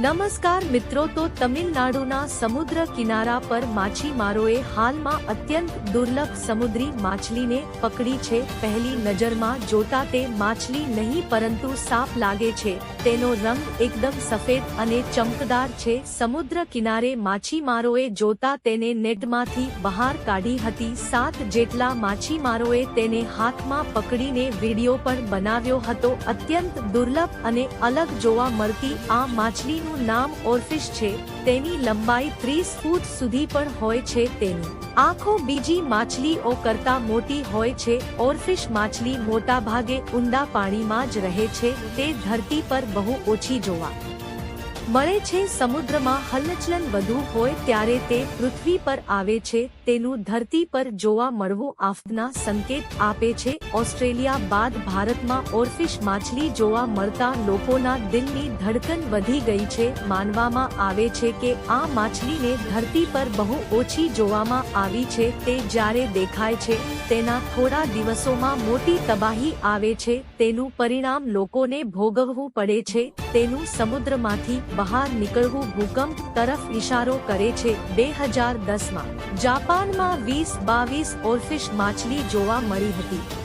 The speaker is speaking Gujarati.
નમસ્કાર મિત્રો, તો તમિલનાડુના સમુદ્ર કિનારા પર માછીમારોએ હાલમાં અત્યંત દુર્લભ સમુદ્રી માછલીને પકડી છે. પહેલી નજરમાં જોતા તે માછલી નહીં, પરંતુ સાપ લાગે છે. તેનો રંગ એકદમ સફેદ અને ચમકદાર છે. સમુદ્ર કિનારે માછીમારોએ જોતા તેને નેટમાંથી બહાર કાઢી હતી. સાત જેટલા માછીમારોએ તેને હાથમાં પકડીને વીડિયો પણ બનાવ્યો હતો. અત્યંત દુર્લભ અને અલગ જોવા મળતી આ માછલીનું નામ ઓરફિશ છે, તેની લંબાઈ ત્રીસ ફૂટ સુધી પણ હોય છે તેની. આંખો બીજી માછલીઓ કરતા મોટી હોય છે, ઓરફિશ માછલી મોટા ભાગે ઊંડા પાણીમાં જ રહે છે, તે ધરતી પર બહુ ઓછી જોવા. મળે છે સમુદ્રમાં હલચલન વધુ હોય ત્યારે તે પૃથ્વી પર આવે છે, તેનું ધરતી પર જોવા મળવું આફતના સંકેત આપે છે. ઓસ્ટ્રેલિયા બાદ ભારતમાં ઓરફિશ માછલી જોવા મળતા લોકોના દિલની ધડકન વધી ગઈ છે. માનવામાં આવે છે કે આ માછલીને ધરતી પર બહુ ઓછી જોવામાં આવી છે, તે જ્યારે દેખાય છે, તેના થોડા દિવસોમાં મોટી તબાહી આવે છે. તેનું પરિણામ લોકોને ભોગવવું પડે છે. તેનું સમુદ્રમાંથી બહાર નીકળવું ભૂકંપ તરફ ઇશારો કરે છે બે હજાર દસમાં. જાપાનમાં વીસ બાવીસ ઓરફિશ માછલી જોવા મળી હતી.